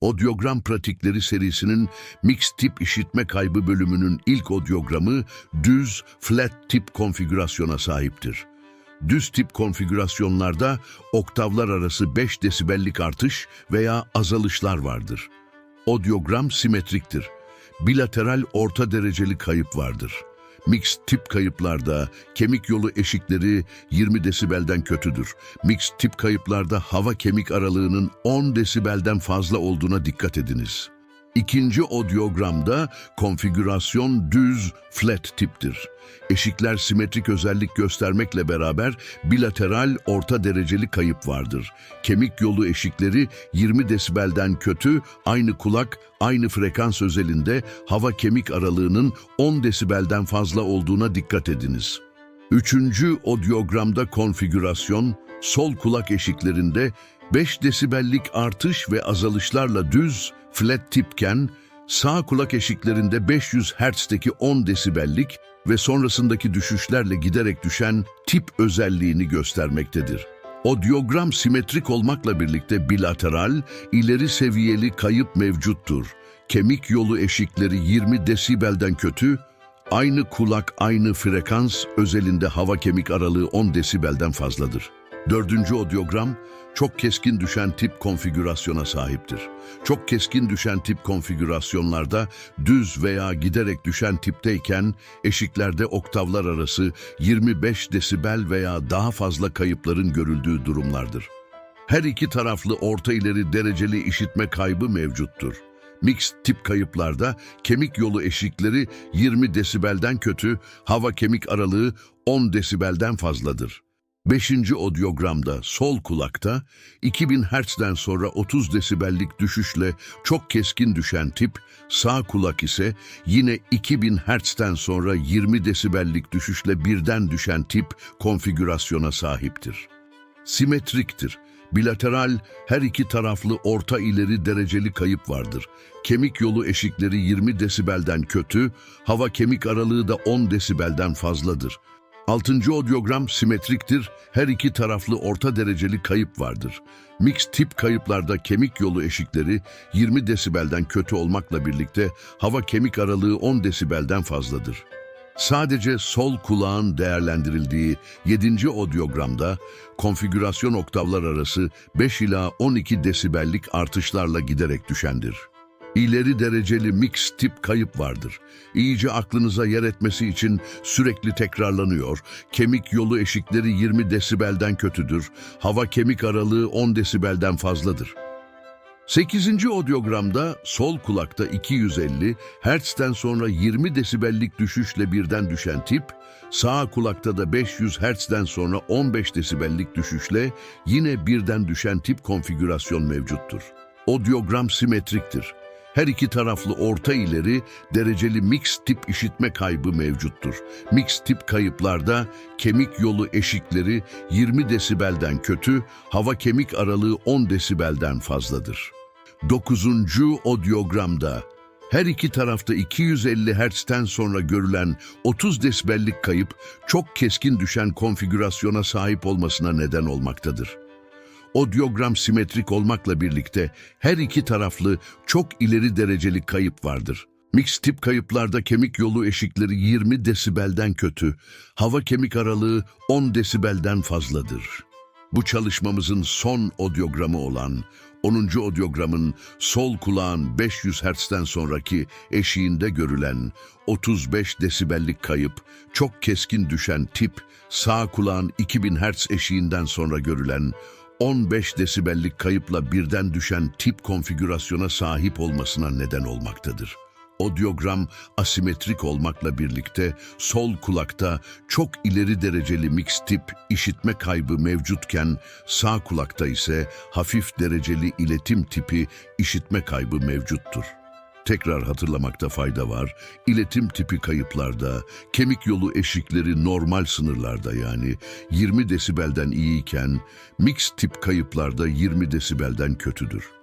Odyogram Pratikleri serisinin Mix Tip işitme kaybı bölümünün ilk odyogramı düz, flat tip konfigürasyona sahiptir. Düz tip konfigürasyonlarda oktavlar arası 5 desibellik artış veya azalışlar vardır. Odyogram simetriktir. Bilateral orta dereceli kayıp vardır. Mix tip kayıplarda kemik yolu eşikleri 20 desibelden kötüdür. Mix tip kayıplarda hava kemik aralığının 10 desibelden fazla olduğuna dikkat ediniz. İkinci odyogramda konfigürasyon düz, flat tiptir. Eşikler simetrik özellik göstermekle beraber bilateral orta dereceli kayıp vardır. Kemik yolu eşikleri 20 desibelden kötü, aynı kulak, aynı frekans özelinde hava kemik aralığının 10 desibelden fazla olduğuna dikkat ediniz. Üçüncü odyogramda konfigürasyon, sol kulak eşiklerinde 5 desibellik artış ve azalışlarla düz, flat tipken, sağ kulak eşiklerinde 500 Hz'deki 10 desibellik ve sonrasındaki düşüşlerle giderek düşen tip özelliğini göstermektedir. Odyogram simetrik olmakla birlikte bilateral, ileri seviyeli kayıp mevcuttur. Kemik yolu eşikleri 20 desibelden kötü, aynı kulak aynı frekans özelinde hava kemik aralığı 10 desibelden fazladır. Dördüncü odyogram, çok keskin düşen tip konfigürasyona sahiptir. Çok keskin düşen tip konfigürasyonlarda düz veya giderek düşen tipteyken eşiklerde oktavlar arası 25 desibel veya daha fazla kayıpların görüldüğü durumlardır. Her iki taraflı orta ileri dereceli işitme kaybı mevcuttur. Mix tip kayıplarda kemik yolu eşikleri 20 desibelden kötü, hava kemik aralığı 10 desibelden fazladır. Beşinci odyogramda sol kulakta 2000 Hz'den sonra 30 desibellik düşüşle çok keskin düşen tip, sağ kulak ise yine 2000 Hz'den sonra 20 desibellik düşüşle birden düşen tip konfigürasyona sahiptir. Simetriktir. Bilateral, her iki taraflı orta ileri dereceli kayıp vardır. Kemik yolu eşikleri 20 desibelden kötü, hava kemik aralığı da 10 desibelden fazladır. Altıncı odyogram simetriktir, her iki taraflı orta dereceli kayıp vardır. Mix tip kayıplarda kemik yolu eşikleri 20 desibelden kötü olmakla birlikte hava kemik aralığı 10 desibelden fazladır. Sadece sol kulağın değerlendirildiği 7. odyogramda konfigürasyon oktavlar arası 5 ila 12 desibellik artışlarla giderek düşendir. İleri dereceli mix tip kayıp vardır. İyice aklınıza yer etmesi için sürekli tekrarlanıyor. Kemik yolu eşikleri 20 desibelden kötüdür. Hava kemik aralığı 10 desibelden fazladır. 8. odyogramda sol kulakta 250 Hz'den sonra 20 desibellik düşüşle birden düşen tip, sağ kulakta da 500 Hz'den sonra 15 desibellik düşüşle yine birden düşen tip konfigürasyon mevcuttur. Odyogram simetriktir. Her iki taraflı orta ileri dereceli mix tip işitme kaybı mevcuttur. Mix tip kayıplarda kemik yolu eşikleri 20 desibelden kötü, hava kemik aralığı 10 desibelden fazladır. 9. odyogramda her iki tarafta 250 Hz'ten sonra görülen 30 desibellik kayıp çok keskin düşen konfigürasyona sahip olmasına neden olmaktadır. Odyogram simetrik olmakla birlikte her iki taraflı çok ileri dereceli kayıp vardır. Mix tip kayıplarda kemik yolu eşikleri 20 desibelden kötü, hava kemik aralığı 10 desibelden fazladır. Bu çalışmamızın son odyogramı olan 10. odyogramın sol kulağın 500 Hz'den sonraki eşiğinde görülen 35 desibellik kayıp, çok keskin düşen tip, sağ kulağın 2000 Hz eşiğinden sonra görülen 15 desibellik kayıpla birden düşen tip konfigürasyona sahip olmasına neden olmaktadır. Odyogram asimetrik olmakla birlikte sol kulakta çok ileri dereceli mix tip işitme kaybı mevcutken sağ kulakta ise hafif dereceli iletim tipi işitme kaybı mevcuttur. Tekrar hatırlamakta fayda var. İletim tipi kayıplarda, kemik yolu eşikleri normal sınırlarda yani 20 desibelden iyiyken, mix tip kayıplarda 20 desibelden kötüdür.